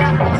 Yeah.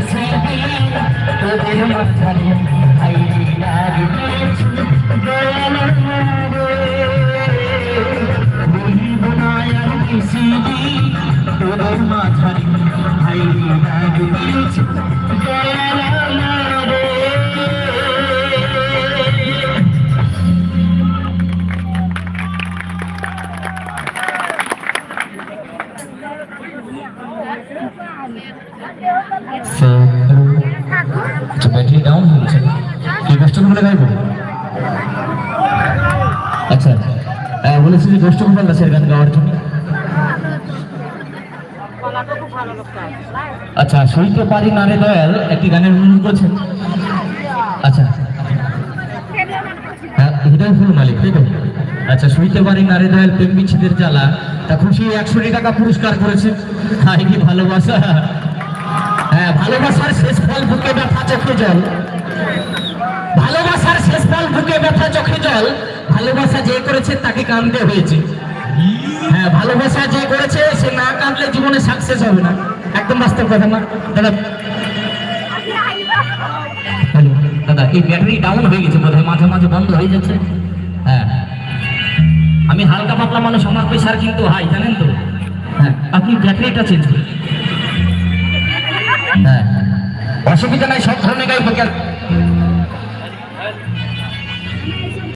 Thank you. যে down হয়েছে সেই গোষ্ঠীগুলো গাইব? আচ্ছা বলেছি যে গোষ্ঠীগোপাল দাসের গান গাওয়ার জন্য? আচ্ছা সইতে পারি নারে দয়াল একটি গানের অনুরোধ করেছেন। আচ্ছা। হ্যাঁ, আচ্ছা শুইতে পারি না দয়াল, প্রেম বিচ্ছেদের জ্বালা। তা খুশি একশো টাকা পুরস্কার করেছে ভালোবাসা। হ্যাঁ ভালোবাসার শেষ ফল বুকে ব্যথা চোখে জল। ভালোবাসার শেষ ফল বুকে ব্যথা চোখে জল। ভালোবাসা যে করেছে তাকে কাঁদতে হয়েছে। হ্যাঁ ভালোবাসা যে করেছে, সে না কাঁদলে জীবনে সাকসেস হবে না। একদম বাস্তব কথা না? দাদা। দাদা, এই ব্যাটারি ডাউন হয়ে গেছে বোধহয়, মাঝে মাঝে বন্ধ হয়ে যাচ্ছে। হ্যাঁ। আমি হালকা পাতলা মানুষ, আমার প্রেশার কিন্তু হাই জানেন তো? হ্যাঁ আপনি ব্যাটারিটা চেঞ্জ করুন। অসুবিধা নাই সব ধরনের গাড়ি